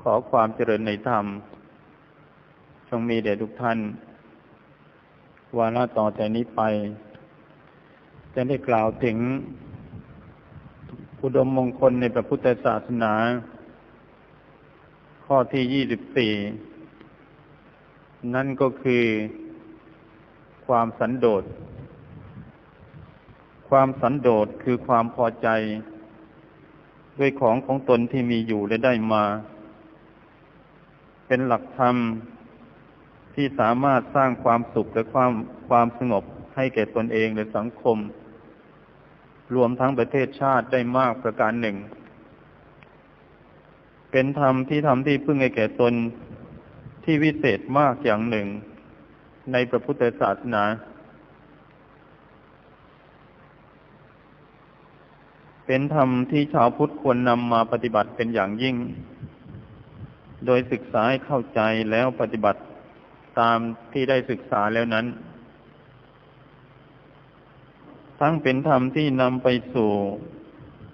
ขอความเจริญในธรรมจงมีแด่ทุกท่าน วาระต่อแต่นี้ไป จะได้กล่าวถึงอุดมมงคลในพระพุทธศาสนา ข้อที่ยี่สิบสี่นั่นก็คือความสันโดษ ความสันโดษคือความพอใจ ด้วยของของตนที่มีอยู่และได้มา เป็นหลักธรรมที่สามารถสร้างความสุขและความความสงบให้แก่ตนเองและสังคม รวมทั้งประเทศชาติได้มากประการหนึ่ง เป็นธรรมที่ทำที่พึ่งให้แก่ตนที่วิเศษมากอย่างหนึ่ง ในพระพุทธศาสนาเป็นธรรมที่ชาวพุทธควรนำมาปฏิบัติเป็นอย่างยิ่ง โดยศึกษาให้เข้าใจแล้วปฏิบัติตามที่ได้ศึกษาแล้วนั้น ทั้งเป็นธรรมที่นำไปสู่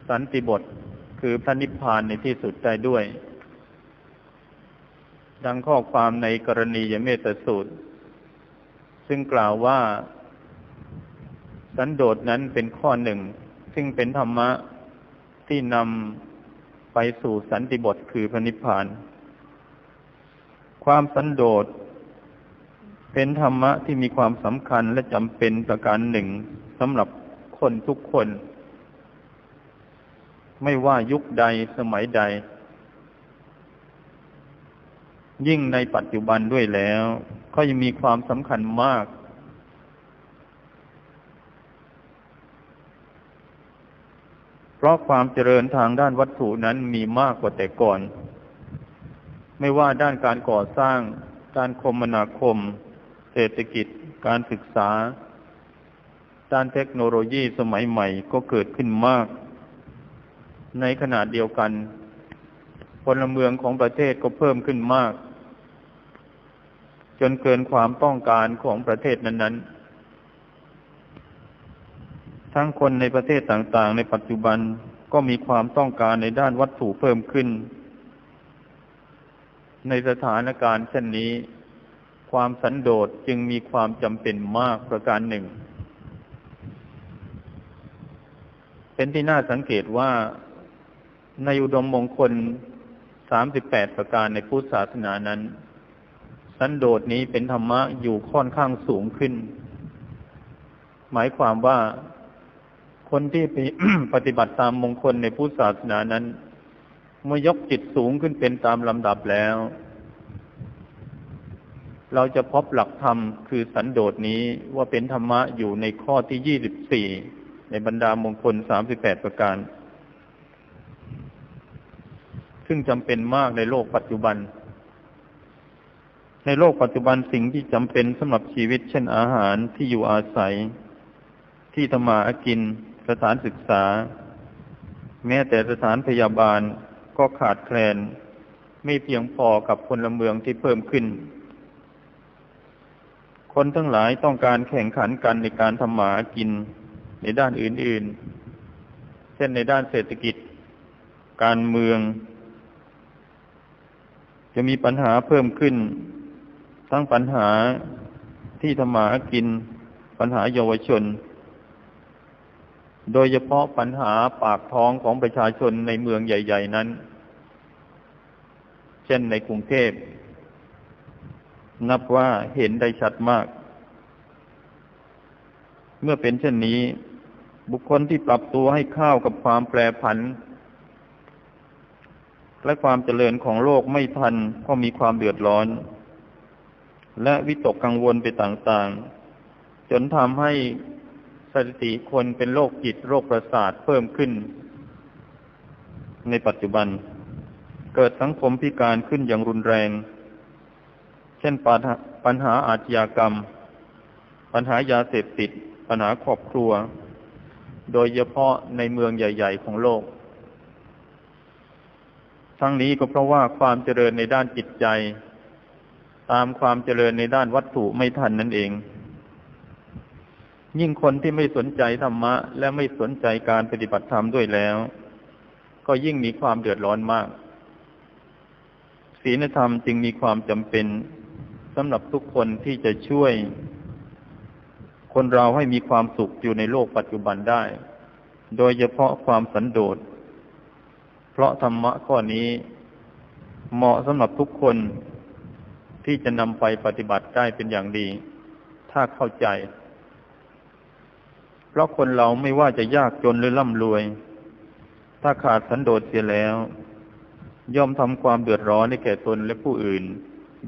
สันติบทคือพระนิพพานในที่สุดได้ด้วย ดังข้อความในกรณียเมตสูตร ซึ่งกล่าวว่า สันโดษนั้นเป็นข้อหนึ่ง ซึ่งเป็นธรรมะที่นำไปสู่สันติบทคือพระนิพพาน ความสันโดษเป็นธรรมะที่มีความสำคัญและจำเป็นประการหนึ่งสำหรับคนทุกคน ไม่ว่ายุคใดสมัยใด ยิ่งในปัจจุบันด้วยแล้ว ก็ยังมีความสำคัญมาก เพราะความเจริญทางด้านวัตถุนั้นมีมากกว่าแต่ก่อน ไม่ว่าด้านการก่อสร้าง การคมนาคม เศรษฐกิจ การศึกษา ด้านเทคโนโลยีสมัยใหม่ก็เกิดขึ้นมาก ในขณะเดียวกัน พลเมืองของประเทศก็เพิ่มขึ้นมาก จนเกินความต้องการของประเทศนั้น ๆ ทั้งคนในประเทศต่างๆ ในปัจจุบันก็มีความต้องการในด้านวัตถุเพิ่มขึ้น ในสถานการณ์เช่นนี้ ความสันโดษจึงมีความจำเป็นมากประการหนึ่ง เป็นที่น่าสังเกตว่าในอุดมมงคลสามสิบแปดประการในพุทธศาสนานั้น สันโดษนี้เป็นธรรมะอยู่ค่อนข้างสูงขึ้น หมายความว่าคนที่ไปปฏิบัติตามมงคลในพุทธศาสนานั้น เมื่อยกจิตสูงขึ้นเป็นตามลำดับแล้ว เราจะพบหลักธรรมคือสันโดษนี้ว่าเป็นธรรมะอยู่ในข้อที่ยี่สิบสี่ในบรรดามงคลสามสิบแปดประการ ซึ่งจำเป็นมากในโลกปัจจุบัน ในโลกปัจจุบันสิ่งที่จำเป็นสำหรับชีวิต เช่นอาหารที่อยู่อาศัย ที่ธรรมากิน สถานศึกษา แม้แต่สถานพยาบาล ก็ขาดแคลน ไม่เพียงพอกับพลเมืองที่เพิ่มขึ้น คนทั้งหลายต้องการแข่งขันกันในการทำหมากินในด้านอื่นๆ เช่นในด้านเศรษฐกิจ การเมือง จะมีปัญหาเพิ่มขึ้น ทั้งปัญหาที่ทำหมากิน ปัญหาเยาวชนโดยเฉพาะปัญหาปากท้องของประชาชนในเมืองใหญ่ ๆ นั้น เช่นในกรุงเทพ นับว่าเห็นได้ชัดมาก เมื่อเป็นเช่นนี้ บุคคลที่ปรับตัวให้เข้ากับความแปรผัน และความเจริญของโลกไม่ทันก็มีความเดือดร้อน และวิตกกังวลไปต่างๆ จนทำให้สถิติคนเป็นโรคจิตโรคประสาทเพิ่มขึ้น ในปัจจุบัน เกิดสังคมพิการขึ้นอย่างรุนแรง เช่นปัญหาอาชญากรรม ปัญหายาเสพติด ปัญหาครอบครัว โดยเฉพาะในเมืองใหญ่ ๆ ของโลก ทั้งนี้ก็เพราะว่าความเจริญในด้านจิตใจ ตามความเจริญในด้านวัตถุไม่ทันนั่นเอง ยิ่งคนที่ไม่สนใจธรรมะ และไม่สนใจการปฏิบัติธรรมด้วยแล้ว ก็ยิ่งมีความเดือดร้อนมาก ศีลธรรมจึงมีความจำเป็นสำหรับทุกคนที่จะช่วย คนเราให้มีความสุขอยู่ในโลกปัจจุบันได้ โดยเฉพาะความสันโดษ เพราะธรรมะข้อนี้เหมาะสำหรับทุกคนที่จะนำไปปฏิบัติได้เป็นอย่างดี ถ้าเข้าใจ เพราะคนเราไม่ว่าจะยากจนหรือร่ำรวย ถ้าขาดสันโดษเสียแล้ว ย่อมทำความเดือดร้อนให้แก่ตนและผู้อื่น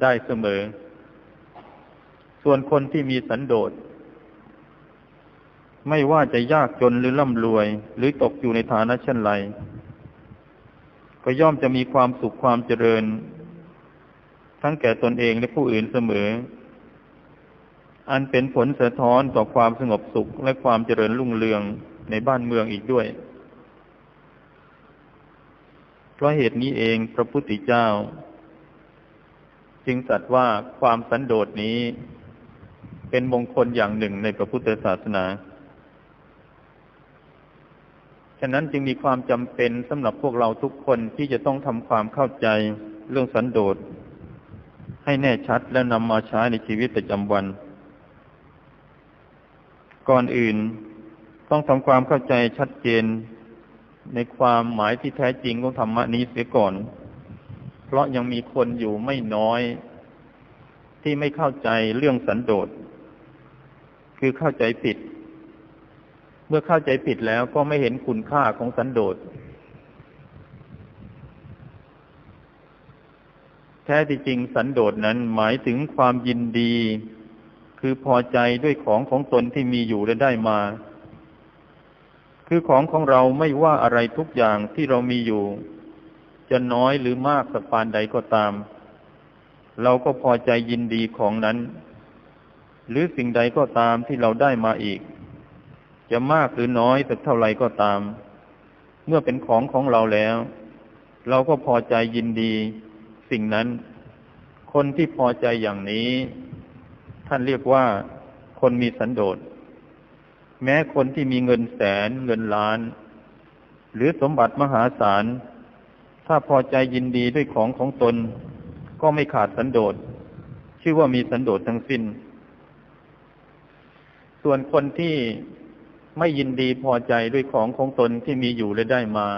ได้เสมอ ส่วนคนที่มีสันโดษ ไม่ว่าจะยากจนหรือร่ำรวย หรือตกอยู่ในฐานะเช่นไร ก็ย่อมจะมีความสุขความเจริญ ทั้งแก่ตนเองและผู้อื่นเสมอ อันเป็นผลสะท้อนต่อความสงบสุขและความเจริญรุ่งเรืองในบ้านเมืองอีกด้วย เพราะเหตุนี้เองพระพุทธเจ้า จึงตรัสว่าความสันโดษนี้ เป็นมงคลอย่างหนึ่งในพระพุทธศาสนา ฉะนั้นจึงมีความจำเป็นสำหรับพวกเราทุกคนที่จะต้องทำความเข้าใจเรื่องสันโดษให้แน่ชัดและนำมาใช้ในชีวิตประจำวัน ก่อนอื่นต้องทำความเข้าใจชัดเจน ในความหมายที่แท้จริงของธรรมนี้เสียก่อน เพราะยังมีคนอยู่ไม่น้อย ที่ไม่เข้าใจเรื่องสันโดษ คือเข้าใจผิด เมื่อเข้าใจผิดแล้วก็ไม่เห็นคุณค่าของสันโดษ แท้ที่จริงสันโดษนั้นหมายถึงความยินดี คือพอใจด้วยของของตนที่มีอยู่และได้มา คือของของเราไม่ว่าอะไรทุกอย่างที่เรามีอยู่ จะน้อยหรือมากสักปานใดก็ตาม เราก็พอใจยินดีของนั้น หรือสิ่งใดก็ตามที่เราได้มาอีก จะมากหรือน้อยสักเท่าไรก็ตาม เมื่อเป็นของของเราแล้ว เราก็พอใจยินดี สิ่งนั้น คนที่พอใจอย่างนี้ ท่านเรียกว่าคนมีสันโดษ แม้คนที่มีเงินแสนเงินล้าน หรือสมบัติมหาศาล ถ้าพอใจยินดีด้วยของของตน ก็ไม่ขาดสันโดษ ชื่อว่ามีสันโดษทั้งสิ้น ส่วนคนที่ไม่ยินดีพอใจด้วยของของตนที่มีอยู่และได้มา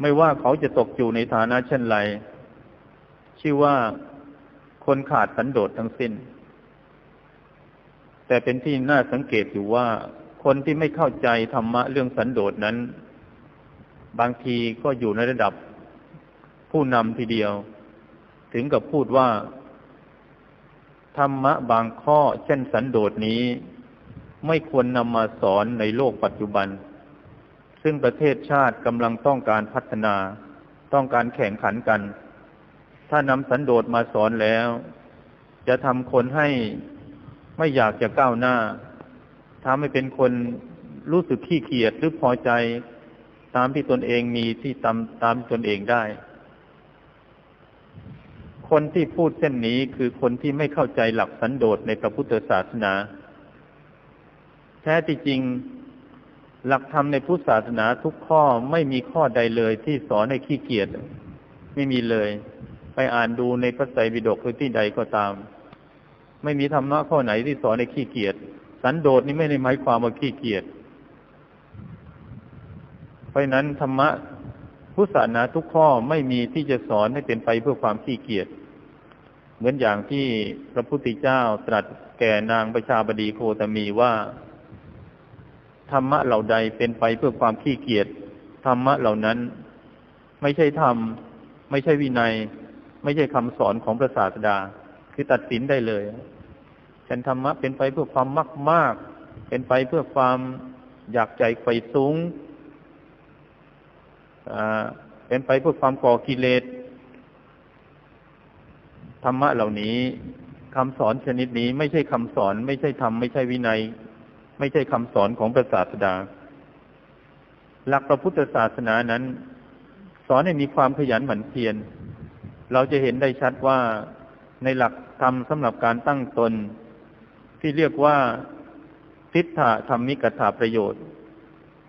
ไม่ว่าเขาจะตกอยู่ในฐานะเช่นไร ชื่อว่าคนขาดสันโดษทั้งสิ้น แต่เป็นที่น่าสังเกตอยู่ว่าคนที่ไม่เข้าใจธรรมะเรื่องสันโดษนั้น บางทีก็อยู่ในระดับผู้นำทีเดียว ถึงกับพูดว่า ธรรมะบางข้อเช่นสันโดษนี้ ไม่ควรนำมาสอนในโลกปัจจุบัน ซึ่งประเทศชาติกำลังต้องการพัฒนา ต้องการแข่งขันกัน ถ้านำสันโดษมาสอนแล้ว จะทำคนให้ ไม่อยากจะก้าวหน้าทำให้เป็นคนรู้สึกขี้เกียจหรือพอใจ ตามที่ตนเองมีที่ตามตามตนเองได้ คนที่พูดเส้นนี้คือคนที่ไม่เข้าใจหลักสันโดษในพระพุทธศาสนา แท้ที่จริง หลักธรรมในพุทธศาสนาทุกข้อไม่มีข้อใดเลยที่สอนให้ขี้เกียจไม่มีเลย ไปอ่านดูในพระไตรปิฎกหรือที่ใดก็ตาม ไม่มีธรรมะข้อไหนที่สอนให้ขี้เกียจสันโดษนี่ไม่ได้หมายความว่าขี้เกียจเพราะนั้นธรรมะพุทธศาสนาทุกข้อไม่มีที่จะสอนให้เป็นไปเพื่อความขี้เกียจเหมือนอย่างที่พระพุทธเจ้าตรัสแก่นางประชาบดีโคตมีว่า ธรรมะเหล่าใดเป็นไปเพื่อความขี้เกียจธรรมะเหล่านั้น ไม่ใช่ธรรม ไม่ใช่วินัย ไม่ใช่คำสอนของพระศาสดา คือตัดสินได้เลย ฉันธรรมะเป็นไปเพื่อความมากมากเป็นไปเพื่อความอยากใจไฟสูงเป็นไปเพื่อความก่อกิเลสธรรมะเหล่านี้คำสอนชนิดนี้ไม่ใช่คำสอน ไม่ใช่ธรรมไม่ใช่วินัย ไม่ใช่คำสอนของพระศาสดา หลักพระพุทธศาสนานั้น สอนให้มีความขยันหมั่นเพียรเราจะเห็นได้ชัดว่าในหลักธรรมสำหรับการตั้งตน ที่เรียกว่าทิฏฐะธรรมิกถาประโยชน์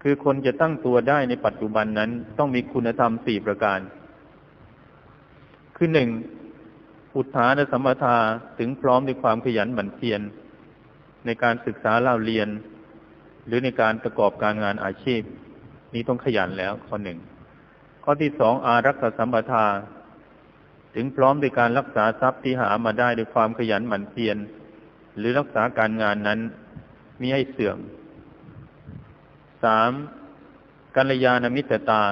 คือคนจะตั้งตัวได้ในปัจจุบันนั้น ต้องมีคุณธรรมสี่ประการ คือหนึ่งอุทานสัมปทาถึงพร้อมด้วยความขยันหมั่นเพียรในการศึกษาเล่าเรียน หรือในการประกอบการงานอาชีพ นี้ต้องขยันแล้วข้อหนึ่งข้อที่สองอารักษสัมปทา ถึงพร้อมด้วยการรักษาทรัพย์ที่หามาได้ด้วยความขยันหมั่นเพียร หรือรักษาการงานนั้นมิให้เสื่อมสามกัลยาณมิตรตา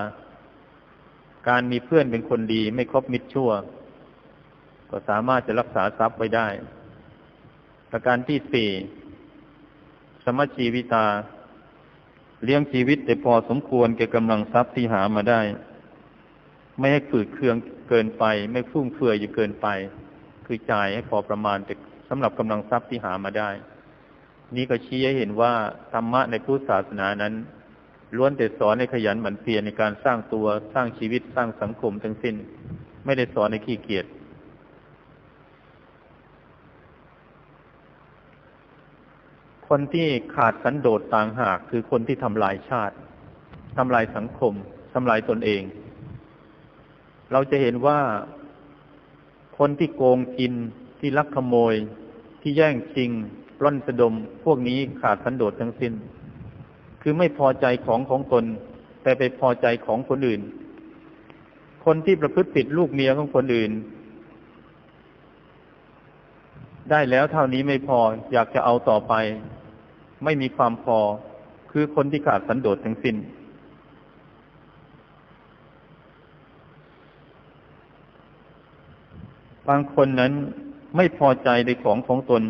การมีเพื่อนเป็นคนดีไม่คบมิตรชั่ว ก็สามารถจะรักษาทรัพย์ไว้ได้ ประการที่สี่สมชีวิตา เลี้ยงชีวิตแต่พอสมควรแก่กำลังทรัพย์ที่หามาได้ ไม่ให้ฝืดเคืองเกินไป ไม่ฟุ่มเฟือยอยู่เกินไป คือจ่ายให้พอประมาณแต่ำหรับกำลังทรัพย์ที่หามาได้ นี่ก็ชี้ให้เห็นว่าธรรมะในพุทธศาสนานั้นล้วนแต่สอนในขยันหมั่นเพียรในการสร้างตัวสร้างชีวิตสร้างสังคมทั้งสิ้น ไม่ได้สอนในขี้เกียจคนที่ขาดสันโดษต่างหากคือคนที่ทำลายชาติทำลายสังคมทำลายตนเอง เราจะเห็นว่าคนที่โกงกินที่ลักขโมย ที่แย่งชิงปล้นสะดม พวกนี้ขาดสันโดษทั้งสิ้น คือไม่พอใจของของตน แต่ไปพอใจของคนอื่น คนที่ประพฤติผิดลูกเมียของคนอื่น ได้แล้วเท่านี้ไม่พออยากจะเอาต่อไป ไม่มีความพอ คือคนที่ขาดสันโดษทั้งสิ้นบางคนนั้น ไม่พอใจในของของตน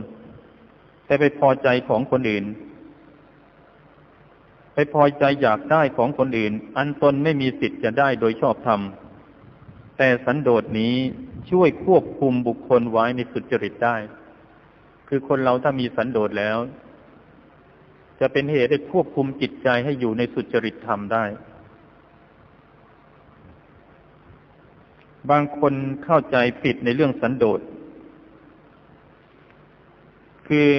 แต่ไปพอใจของคนอื่น ไปพอใจอยากได้ของคนอื่น อันตนไม่มีสิทธิ์จะได้โดยชอบธรรม แต่สันโดษนี้ช่วยควบคุมบุคคลไว้ในสุจริตได้ คือคนเราถ้ามีสันโดษแล้ว จะเป็นเหตุให้ควบคุมจิตใจให้อยู่ในสุจริตธรรมได้บางคนเข้าใจผิดในเรื่องสันโดษ คือ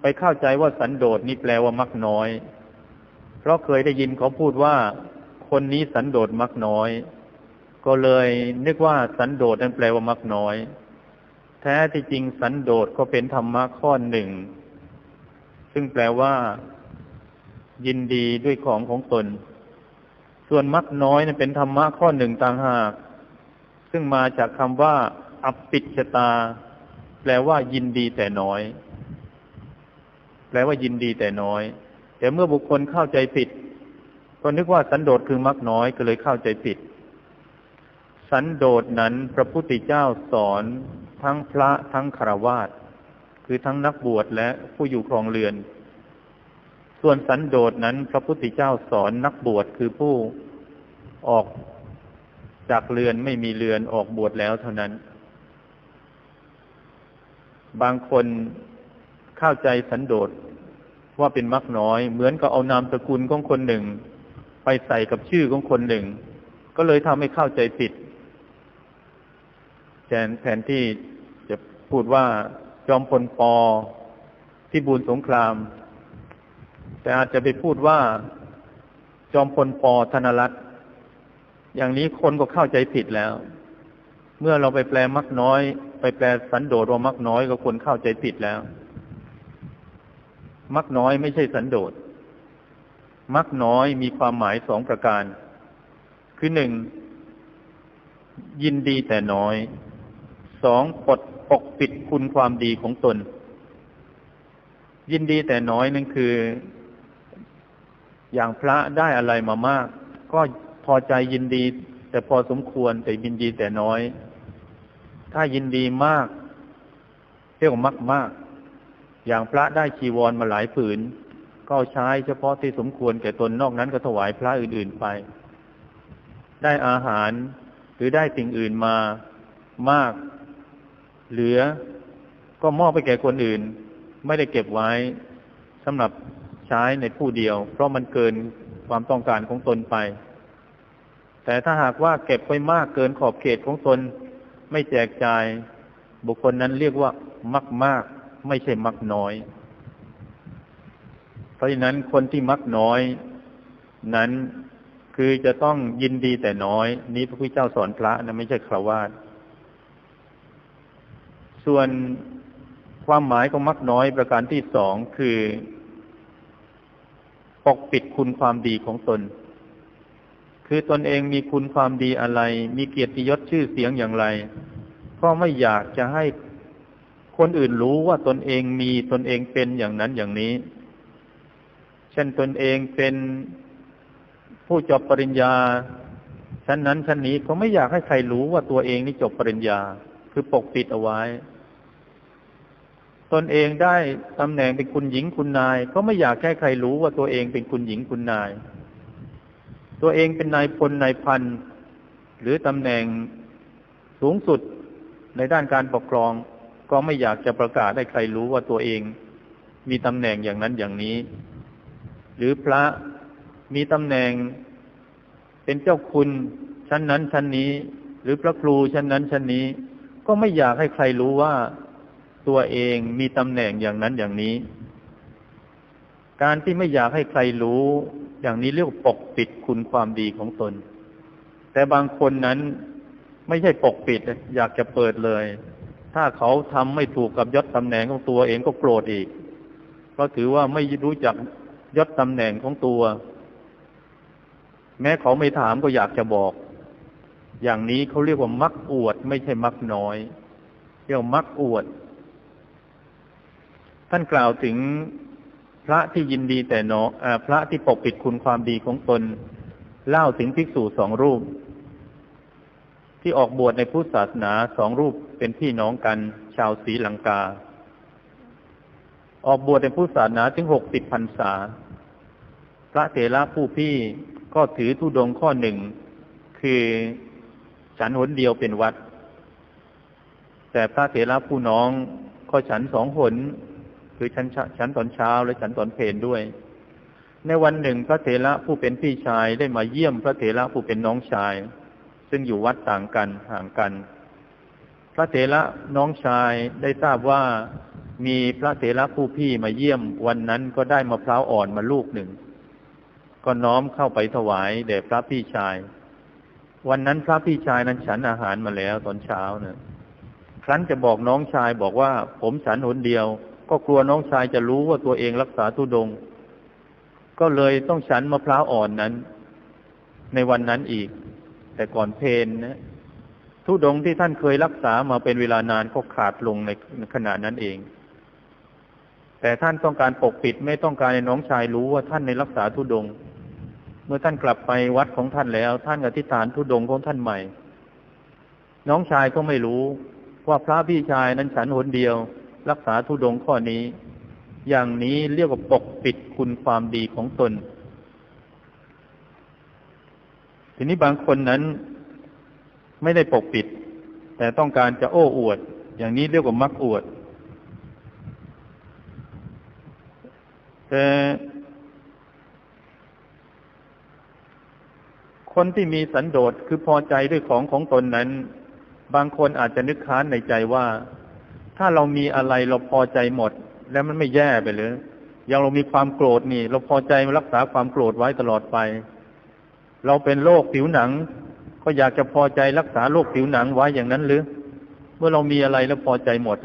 ไปเข้าใจว่าสันโดษนี่แปลว่ามักน้อย เพราะเคยได้ยินเขาพูดว่า คนนี้สันโดษมักน้อย ก็เลยนึกว่าสันโดษนั้นแปลว่ามักน้อย แท้ที่จริงสันโดษก็เป็นธรรมะข้อหนึ่ง ซึ่งแปลว่า ยินดีด้วยของของตน ส่วนมักน้อยนั้นเป็นธรรมะข้อหนึ่งต่างหาก ซึ่งมาจากคำว่า อัปปิชตา แปลว่ายินดีแต่น้อย แปลว่ายินดีแต่น้อย แต่เมื่อบุคคลเข้าใจผิด ก็นึกว่าสันโดษคือมักน้อยก็เลยเข้าใจผิด สันโดษนั้นพระพุทธเจ้าสอนทั้งพระทั้งคารวาสคือทั้งนักบวชและผู้อยู่ครองเรือน ส่วนสันโดษนั้น พระพุทธเจ้าสอนนักบวชคือผู้ออกจากเรือนไม่มีเรือนออกบวชแล้วเท่านั้น บางคนเข้าใจสันโดษว่าเป็นมักน้อย เหมือนกับเอานามสกุลของคนหนึ่ง ไปใส่กับชื่อของคนหนึ่ง ก็เลยทำให้เข้าใจผิดแทนแทนที่จะพูดว่าจอมพลปอที่บูรสงคราม แต่อาจจะไปพูดว่า จอมพลปอธนรัตน์อย่างนี้คนก็เข้าใจผิดแล้ว เมื่อเราไปแปลมักน้อย ไปแปลสันโดษว่ามักน้อยก็คนเข้าใจผิดแล้ว มักน้อยไม่ใช่สันโดษ มักน้อยมีความหมายสองประการ คือหนึ่งยินดีแต่น้อย สองปดปกปิดคุณความดีของตน ยินดีแต่น้อยนั่นคือ อย่างพระได้อะไรมามาก ก็พอใจยินดี แต่พอสมควรแต่ยินดีแต่น้อย ถ้ายินดีมากเรียกว่ามากมากอย่างพระได้ชีวรมาหลายผืน ก็ใช้เฉพาะที่สมควรแก่ตนนอกนั้นก็ถวายพระอื่นๆไป ได้อาหารหรือได้สิ่งอื่นมามาก เหลือก็มอบไปแก่คนอื่น ไม่ได้เก็บไว้สำหรับใช้ในผู้เดียว เพราะมันเกินความต้องการของตนไป แต่ถ้าหากว่าเก็บไปมากเกินขอบเขตของตน ไม่แจกจ่าย บุคคลนั้นเรียกว่ามากมากไม่ใช่มักน้อย เพราะฉะนั้นคนที่มักน้อย นั้นคืคือจะต้องยินดีแต่น้อย นี้พระพุทธเจ้าสอนพระนะไม่ใช่คราวาสส่วนความหมายของมักน้อยประการที่สองคือ ปกปิดคุณความดีของตน คือตนเองมีคุณความดีอะไร มีเกียรติยศชื่อเสียงอย่างไร ก็ไม่อยากจะให้คนอื่นรู้ว่าตนเองมีตนเองเป็นอย่างนั้นอย่างนี้ เช่นตนเองเป็นผู้จบปริญญาชั้นนั้นชั้นนี้เขาไม่อยากให้ใครรู้ว่าตัวเองนี่จบปริญญา คือปกปิดเอาไว้ ตนเองได้ตำแหน่งเป็นคุณหญิงคุณนาย ก็ไม่อยากให้ใครรู้ว่าตัวเองเป็นคุณหญิงคุณนาย ตัวเองเป็นนายพลนายพัน หรือตำแหน่งสูงสุดในด้านการปกครอง ก็ไม่อยากจะประกาศให้ใครรู้ว่าตัวเองมีตำแหน่งอย่างนั้นอย่างนี้ หรือพระมีตำแหน่งเป็นเจ้าคุณชั้นนั้นชั้นนี้ หรือพระครูชั้นนั้นชั้นนี้ ก็ไม่อยากให้ใครรู้ว่าตัวเองมีตำแหน่งอย่างนั้นอย่างนี้ การที่ไม่อยากให้ใครรู้ อย่างนี้เรียกปกปิดคุณความดีของตน แต่บางคนนั้นไม่ใช่ปกปิด อยากจะเปิดเลย ถ้าเขาทำไม่ถูกกับยศตำแหน่งของตัวเองก็โกรธอีก เพราะถือว่าไม่รู้จักยศตำแหน่งของตัว แม้เขาไม่ถามก็อยากจะบอก อย่างนี้เขาเรียกว่ามักอวด ไม่ใช่มักน้อยเรียกมักอวด ท่านกล่าวถึง พระที่ยินดีแต่นอพระที่ปกปิดคุณความดีของตน เล่าถึงภิกษุสองรูป ที่ออกบวชในพุทธศาสนาสองรูปเป็นพี่น้องกัน ชาวศรีลังกา ออกบวชในพุทธศาสนาถึงหกสิบพรรษา พระเถระผู้พี่ก็ถือทุดงข้อหนึ่ง คือฉันหนเดียวเป็นวัด แต่พระเถระผู้น้องก็ฉันสองหน คือฉันฉันตอนเช้าและฉันตอนเพลนด้วย ในวันหนึ่งพระเถระผู้เป็นพี่ชายได้มาเยี่ยมพระเถระผู้เป็นน้องชาย ซึ่งอยู่วัดต่างกันห่างกัน พระเถระน้องชายได้ทราบว่ามีพระเถระผู้พี่มาเยี่ยมวันนั้นก็ได้มะพร้าวอ่อนมาลูกหนึ่ง ก็น้อมเข้าไปถวายแด่พระพี่ชาย วันนั้นพระพี่ชายนั้นฉันอาหารมาแล้วตอนเช้าเนะครั้นจะบอกน้องชายบอกว่าผมฉันหนเดียว ก็กลัวน้องชายจะรู้ว่าตัวเองรักษาทุดง ก็เลยต้องฉันมะพร้าวอ่อนนั้น ในวันนั้นอีก แต่ก่อนเพนนะทุดงที่ท่านเคยรักษามาเป็นเวลานานก็ขาดลงในขณะนั้นเอง แต่ท่านต้องการปกปิดไม่ต้องการให้น้องชายรู้ว่าท่านในรักษาทุดง เมื่อท่านกลับไปวัดของท่านแล้ว ท่านอธิษฐานทุดงของท่านใหม่ น้องชายก็ไม่รู้ว่าพระพี่ชายนั้นฉันหนเดียว รักษาทุดงข้อนี้ อย่างนี้เรียกว่าปกปิดคุณความดีของตน ทีนี้บางคนนั้นไม่ได้ปกปิด แต่ต้องการจะโอ้อวด อย่างนี้เรียกว่ามักอวด แต่คนที่มีสันโดษคือพอใจด้วยของของตนนั้น บางคนอาจจะนึกค้านในใจว่า ถ้าเรามีอะไรเราพอใจหมด แล้วมันไม่แย่ไปเลยอย่างเรามีความโกรธนี่ เราพอใจรักษาความโกรธไว้ตลอดไป เราเป็นโรคผิวหนัง ก็อยากจะพอใจรักษาโรคผิวหนังไว้อย่างนั้นหรือ เมื่อเรามีอะไรแล้วพอใจหมด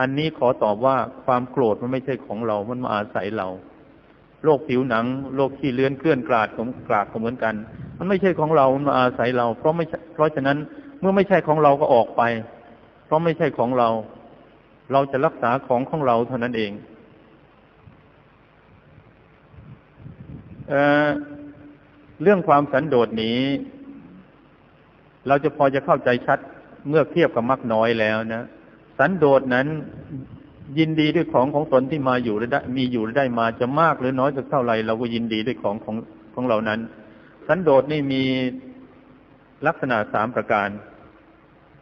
อันนี้ขอตอบว่าความโกรธมันไม่ใช่ของเรา มันมาอาศัยเราโรคผิวหนังโรคขี้เลือนเคลื่อนกลาดของกลาดก็เหมือนกัน มันไม่ใช่ของเรา มันมาอาศัยเรา เพราะไม่เพราะฉะนั้นเมื่อไม่ใช่ของเราก็ออกไป เพราะไม่ใช่ของเรา เราจะรักษาของของเราเท่านั้นเองเอเรื่องความสันโดษนี้ เราจะพอจะเข้าใจชัดเมื่อเทียบกับมักน้อยแล้วนะ สันโดษนั้นยินดีด้วยของของตนที่มาอยู่ได้มีอยู่ได้มาจะมากหรือน้อยสักเท่าไหร่เราก็ยินดีด้วยของของของเรานั้น สันโดษนี่มีลักษณะสามประการ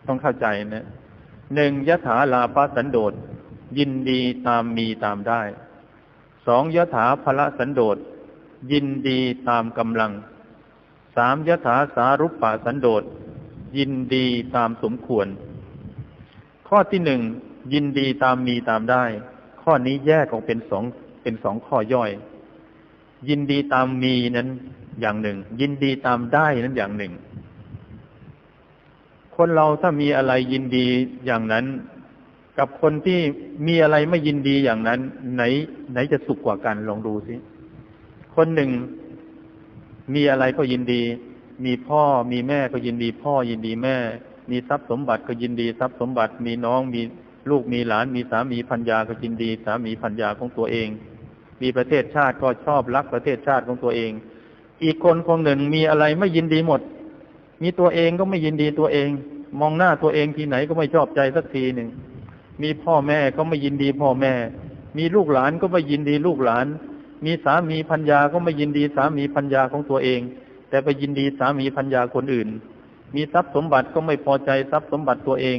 ต้องเข้าใจนะ หนึ่งยถาลาภสันโดษยินดีตามมีตามได้สองยถาภละสันโดษยินดีตามกำลังสามยถาสารุปปะสันโดษยินดีตามสมควร ข้อที่หนึ่งยินดีตามมีตามได้ ข้อนี้แยกออกเป็นสองเป็นสองข้อย่อย ยินดีตามมีนั้นอย่างหนึ่ง ยินดีตามได้นั้นอย่างหนึ่ง คนเราถ้ามีอะไรยินดีอย่างนั้น กับคนที่มีอะไรไม่ยินดีอย่างนั้น ไหน ไหนจะสุขกว่ากันลองดูสิ คนหนึ่งมีอะไรก็ยินดี มีพ่อมีแม่ก็ยินดี พ่อยินดีแม่ มีทรัพย์สมบัติก็ยินดี ทรัพย์สมบัติมีน้องมีลูกมีหลานมีสามีพัญญาก็ยินดี สามีพัญญาของตัวเอง มีประเทศชาติก็ชอบรักประเทศชาติของตัวเอง อีกคนคนหนึ่งมีอะไรไม่ยินดีหมด มีตัวเองก็ไม่ยินดีตัวเอง มองหน้าตัวเองทีไหนก็ไม่ชอบใจสักทีหนึ่ง มีพ่อแม่ก็ไม่ยินดีพ่อแม่ มีลูกหลานก็ไม่ยินดีลูกหลาน มีสามีพัญญาก็ไม่ยินดีสามีพัญญาของตัวเอง แต่ไปยินดีสามีพัญญาคนอื่น มีทรัพย์สมบัติก็ไม่พอใจทรัพย์สมบัติตัวเอง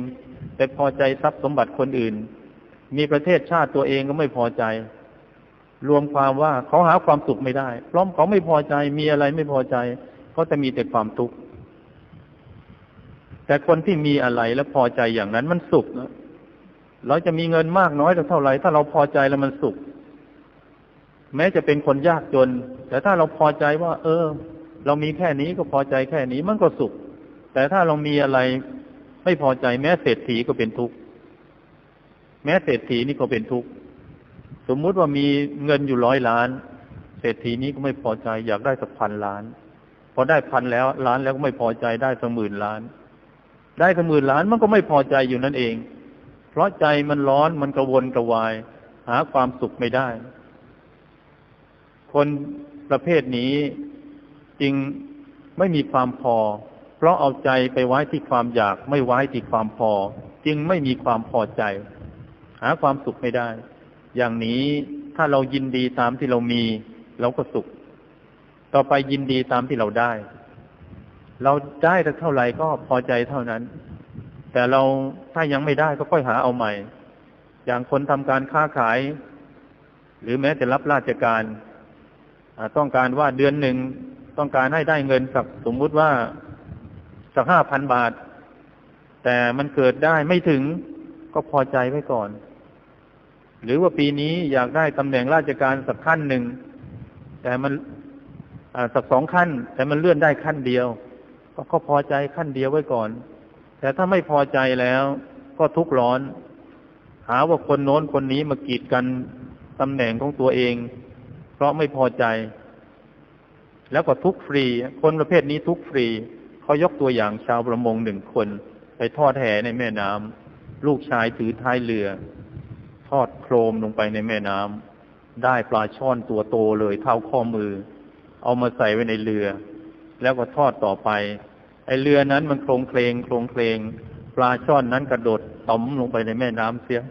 แต่พอใจทรัพย์สมบัติคนอื่น มีประเทศชาติตัวเองก็ไม่พอใจ รวมความว่าเขาหาความสุขไม่ได้ เพราะเขาไม่พอใจมีอะไรไม่พอใจเขาจะมีแต่ความทุกข์ แต่คนที่มีอะไรแล้วพอใจอย่างนั้นมันสุขเราจะมีเงินมากน้อยเท่าไหร่ถ้าเราพอใจแล้วมันสุข แม้จะเป็นคนยากจน แต่ถ้าเราพอใจว่า เออ เรามีแค่นี้ก็พอใจแค่นี้มันก็สุข แต่ถ้าเรามีอะไรไม่พอใจ แม้เศรษฐีก็เป็นทุกข์แม้เศรษฐีนี่ก็เป็นทุกข์สมมุติว่ามีเงินอยู่ร้อยล้าน เศรษฐีนี้ก็ไม่พอใจ อยากได้สักพันล้าน พอได้พันแล้วล้านแล้วก็ไม่พอใจได้สักหมื่นล้าน ได้สักหมื่นล้านมันก็ไม่พอใจอยู่นั่นเอง เพราะใจมันร้อนมันกระวนกระวาย หาความสุขไม่ได้ คนประเภทนี้จึงไม่มีความพอ เพราะเอาใจไปไว้ที่ความอยาก ไม่ไว้ที่ความพอ จึงไม่มีความพอใจ หาความสุขไม่ได้ อย่างนี้ถ้าเรายินดีตามที่เรามี เราก็สุข ต่อไปยินดีตามที่เราได้ เราได้เท่าไหร่ก็พอใจเท่านั้น แต่เราถ้ายังไม่ได้ก็ค่อยหาเอาใหม่ อย่างคนทำการค้าขาย หรือแม้แต่รับราชการต้องการว่าเดือนหนึ่งต้องการให้ได้เงินสักสมมุติว่าสักห้าพันบาท แต่มันเกิดได้ไม่ถึงก็พอใจไว้ก่อน หรือว่าปีนี้อยากได้ตำแหน่งราชการสักขั้นหนึ่งแต่มันสักสองขั้น แต่มันเลื่อนได้ขั้นเดียว ก็พอใจขั้นเดียวไว้ก่อน แต่ถ้าไม่พอใจแล้วก็ทุกข์ร้อน หาว่าคนโน้นคนนี้มากีดกันตำแหน่งของตัวเอง เพราะไม่พอใจ แล้วก็ทุกฟรี คนประเภทนี้ทุกฟรี เขายกตัวอย่างชาวประมงหนึ่งคน ไปทอดแหในแม่น้ำลูกชายถือท้ายเรือ ทอดโครมลงไปในแม่น้ำได้ปลาช่อนตัวโตเลยเท่าข้อมือ เอามาใส่ไว้ในเรือ แล้วก็ทอดต่อไป ไอเรือนั้นมันโครงเคลงโครงเคลงปลาช่อนนั้นกระโดดต่อมลงไปในแม่น้ำเสีย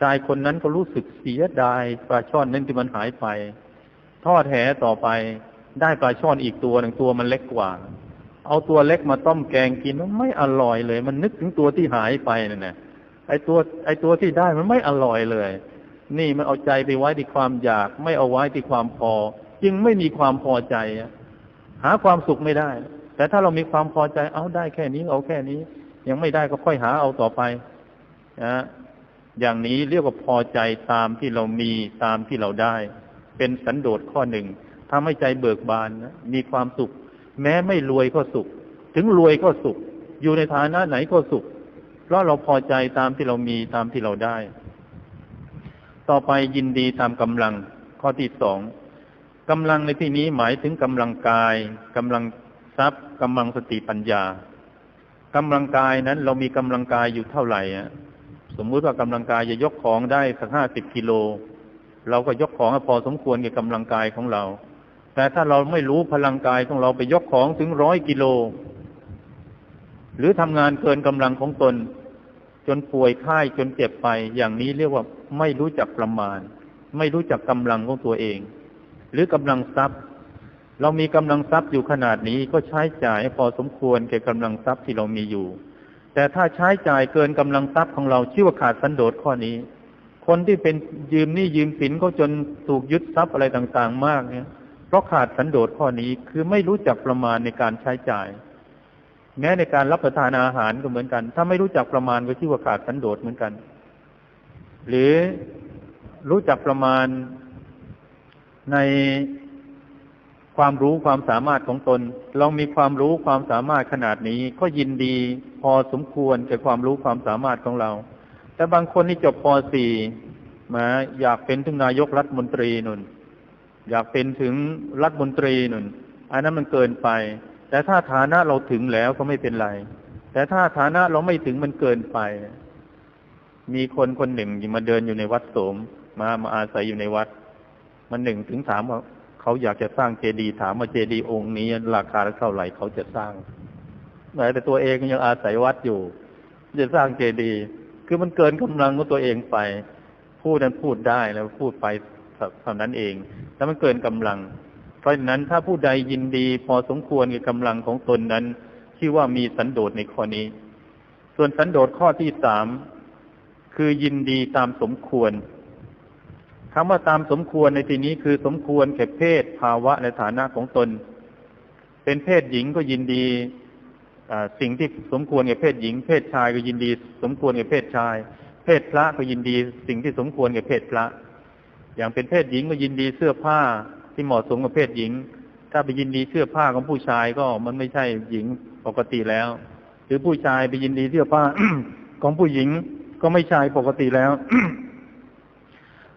ชายคนนั้นก็รู้สึกเสียดายปลาช่อนนั้นที่มันหายไป ทอดแหต่อไปได้ปลาช่อนอีกตัวหนึ่งตัวมันเล็กกว่า เอาตัวเล็กมาต้มแกงกินมันไม่อร่อยเลย มันนึกถึงตัวที่หายไปนั่นแหละไอตัว ไอตัวที่ได้มันไม่อร่อยเลย นี่มันเอาใจไปไว้ที่ความอยาก ไม่เอาไว้ที่ความพอ จึงไม่มีความพอใจ หาความสุขไม่ได้ แต่ถ้าเรามีความพอใจเอาได้แค่นี้ เอาแค่นี้ ยังไม่ได้ก็ค่อยหาเอาต่อไปนะอย่างนี้เรียกว่าพอใจตามที่เรามีตามที่เราได้ เป็นสันโดษข้อหนึ่งทำให้ใจเบิกบานนะมีความสุข แม้ไม่รวยก็สุข ถึงรวยก็สุข อยู่ในฐานะไหนก็สุข เพราะเราพอใจตามที่เรามีตามที่เราได้ ต่อไปยินดีตามกำลังข้อที่สอง กำลังในที่นี้หมายถึงกำลังกายกำลังทรัพย์กำลังสติปัญญากำลังกายนั้น เรามีกำลังกายอยู่เท่าไหร่สมมุติว่ากำลังกายจะยกของได้สักห้าสิบกิโล เราก็ยกของพอสมควรกับกำลังกายของเรา แต่ถ้าเราไม่รู้พลังกายของเราไปยกของถึงร้อยกิโล หรือทำงานเกินกำลังของตน จนป่วยไข้จนเจ็บไป อย่างนี้เรียกว่าไม่รู้จักประมาณ ไม่รู้จักกำลังของตัวเอง หรือกำลังทรัพย์ เรามีกำลังทรัพย์อยู่ขนาดนี้ก็ใช้จ่ายพอสมควรแก่กำลังทรัพย์ที่เรามีอยู่ แต่ถ้าใช้จ่ายเกินกำลังทรัพย์ของเราชื่อว่าขาดสันโดษข้อนี้ คนที่เป็นยืมนี่ยืมสินก็จนถูกยึดทรัพย์อะไรต่างๆ มากเนี่ยเพราะขาดสันโดษข้อนี้คือไม่รู้จักประมาณในการใช้จ่าย แม้ในการรับประทานอาหารก็เหมือนกัน ถ้าไม่รู้จักประมาณก็ชื่อว่าขาดสันโดษเหมือนกัน หรือรู้จักประมาณ ในความรู้ความสามารถของตน เรามีความรู้ความสามารถขนาดนี้ก็ยินดีพอสมควรแก่ความรู้ความสามารถของเรา แต่บางคนที่จบป .4 มาอยากเป็นถึงนายกรัฐมนตรีนุ่น อยากเป็นถึงรัฐมนตรีนุ่น อันนั้นมันเกินไป แต่ถ้าฐานะเราถึงแล้วก็ไม่เป็นไร แต่ถ้าฐานะเราไม่ถึงมันเกินไป มีคนคนหนึ่งมาเดินอยู่ในวัดโสม มามาอาศัยอยู่ในวัด มันหนึ่งถึงถามว่าเขาอยากจะสร้างเจดีย์ถามว่าเจดีย์องค์นี้ ราคาเท่าไหร่เขาจะสร้างแต่ตัวเองยังอาศัยวัดอยู่ จะสร้างเจดีย์คือมันเกินกำลังของตัวเองไป พูดนั้นพูดได้แล้วพูดไปเท่านั้นเองแต่มันเกินกำลัง เพราะฉะนั้นถ้าผู้ใดยินดี พอสมควรกับกำลังของตนนั้นชื่อว่ามีสันโดษในข้อนี้ ส่วนสันโดษข้อที่สามคือยินดีตามสมควร คำว่าตามสมควรในที่นี้คือสมควรแก่เพศภาวะและฐานะของตน เป็นเพศหญิงก็ยินดีสิ่งที่สมควรแก่เพศหญิง เพศชายก็ยินดี สมควรแก่เพศชาย เพศพระก็ยินดี สิ่งที่สมควรแก่เพศพระ อย่างเป็นเพศหญิงก็ยินดีเสื้อผ้าที่เหมาะสมกับเพศหญิง ถ้าไปยินดีเสื้อผ้าของผู้ชายก็มันไม่ใช่หญิงปกติแล้ว หรือผู้ชายไปยินดีเสื้อผ้าของผู้หญิงก็ไม่ชายปกติแล้ว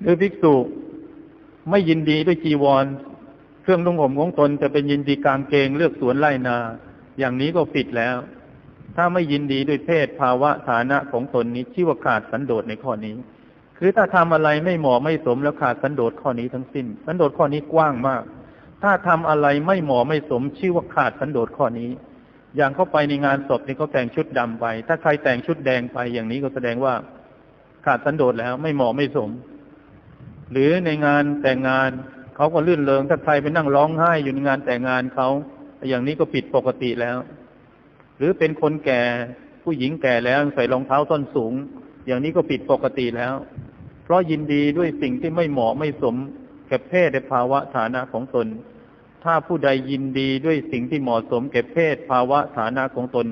หรือภิกษุไม่ยินดีด้วยจีวร เครื่องนุ่งห่มของตนจะเป็นยินดีกางเกงเลือกสวนไล่นา อย่างนี้ก็ผิดแล้ว ถ้าไม่ยินดีด้วยเพศภาวะฐานะของตนนี้ชื่อว่าขาดสันโดษในข้อนี้ คือถ้าทำอะไรไม่เหมาะไม่สมแล้วขาดสันโดษข้อนี้ทั้งสิ้น สันโดษข้อนี้กว้างมาก ถ้าทำอะไรไม่เหมาะไม่สม ชื่อว่าขาดสันโดษข้อนี้ อย่างเข้าไปในงานศพนี่เขาแต่งชุดดำไป ถ้าใครแต่งชุดแดงไปอย่างนี้ก็แสดงว่าขาดสันโดษแล้วไม่เหมาะไม่สม หรือในงานแต่งงานเขาก็ลื่นเริงถ้าใครไปนั่งร้องไห้อยู่ในงานแต่งงานเขาอย่างนี้ก็ผิดปกติแล้ว หรือเป็นคนแก่ผู้หญิงแก่แล้วใส่รองเท้าส้นสูง อย่างนี้ก็ผิดปกติแล้ว เพราะยินดีด้วยสิ่งที่ไม่เหมาะไม่สมแก่เพศในภาวะฐานะของตน ถ้าผู้ใดยินดีด้วยสิ่งที่เหมาะสมแก่เพศภาวะฐานะของตน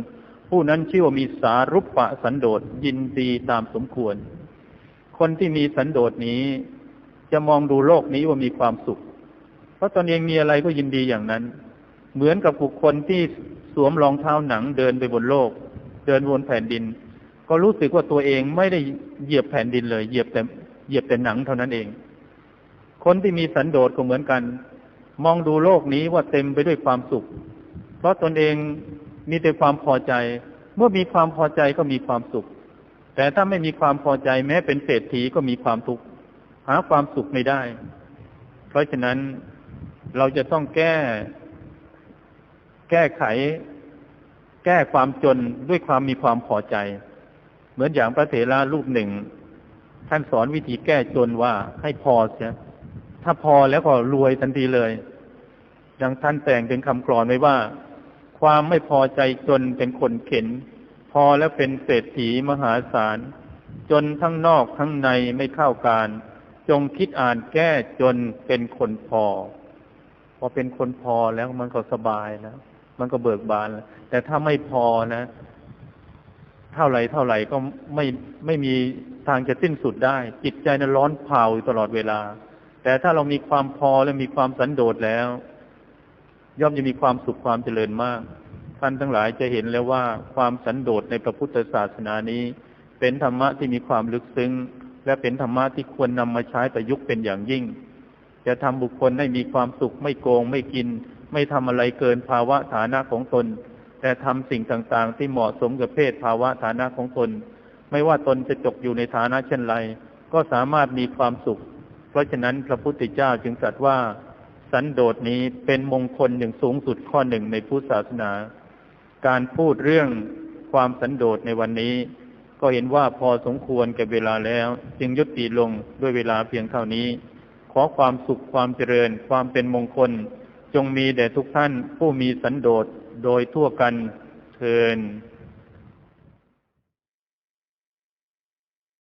ผู้นั้นชื่อว่ามีสารุปปะสันโดษยินดีตามสมควร คนที่มีสันโดษนี้ จะมองดูโลกนี้ว่ามีความสุข เพราะตนเองมีอะไรก็ยินดีอย่างนั้น เหมือนกับบุคคลที่สวมรองเท้าหนังเดินไปบนโลก เดินบนแผ่นดิน ก็รู้สึกว่าตัวเองไม่ได้เหยียบแผ่นดินเลย เหยียบแต่เหยียบแต่หนังเท่านั้นเอง คนที่มีสันโดษก็เหมือนกัน มองดูโลกนี้ว่าเต็มไปด้วยความสุข เพราะตนเองมีแต่ความพอใจ เมื่อมีความพอใจก็มีความสุข แต่ถ้าไม่มีความพอใจแม้เป็นเศรษฐีก็มีความทุกข์ หาความสุขไม่ได้ เพราะฉะนั้นเราจะต้องแก้ แก้ไข แก้ความจนด้วยความมีความพอใจ เหมือนอย่างพระเถระรูปหนึ่ง ท่านสอนวิธีแก้จนว่าให้พอเสียถ้าพอแล้วก็รวยทันทีเลย ดังท่านแต่งเป็นคำกรอนไว้ว่า ความไม่พอใจจนเป็นคนเข็น พอแล้วเป็นเศรษฐีมหาศาล จนทั้งนอกทั้งในไม่เข้าการ จงคิดอ่านแก้จนเป็นคนพอ พอเป็นคนพอแล้วมันก็สบายแล้วมันก็เบิกบานแล้วแต่ถ้าไม่พอนะ เท่าไรเท่าไรก็ไม่ไม่มีทางจะสิ้นสุดได้ จิตใจนั้นร้อนเผาตลอดเวลา แต่ถ้าเรามีความพอและมีความสันโดษแล้ว ย่อมจะมีความสุขความเจริญมาก ท่านทั้งหลายจะเห็นแล้วว่าความสันโดษในพระพุทธศาสนานี้ เป็นธรรมะที่มีความลึกซึ้ง และเป็นธรรมะที่ควรนำมาใช้ประยุกต์เป็นอย่างยิ่ง จะทำบุคคลให้มีความสุขไม่โกงไม่กิน ไม่ทำอะไรเกินภาวะฐานะของตน แต่ทำสิ่งต่างๆ ที่เหมาะสมกับเพศภาวะฐานะของตน ไม่ว่าตนจะจกอยู่ในฐานะเช่นไร ก็สามารถมีความสุข เพราะฉะนั้นพระพุทธเจ้าจึงตรัสว่า สันโดษนี้เป็นมงคลอย่างสูงสุดข้อหนึ่งในพุทธศาสนา การพูดเรื่องความสันโดษในวันนี้ ก็เห็นว่าพอสมควรแก่เวลาแล้ว จึงยุติลงด้วยเวลาเพียงเท่านี้ ขอความสุขความเจริญ ความเป็นมงคล จงมีแด่ทุกท่านผู้มีสันโดษโดยทั่วกันเทิน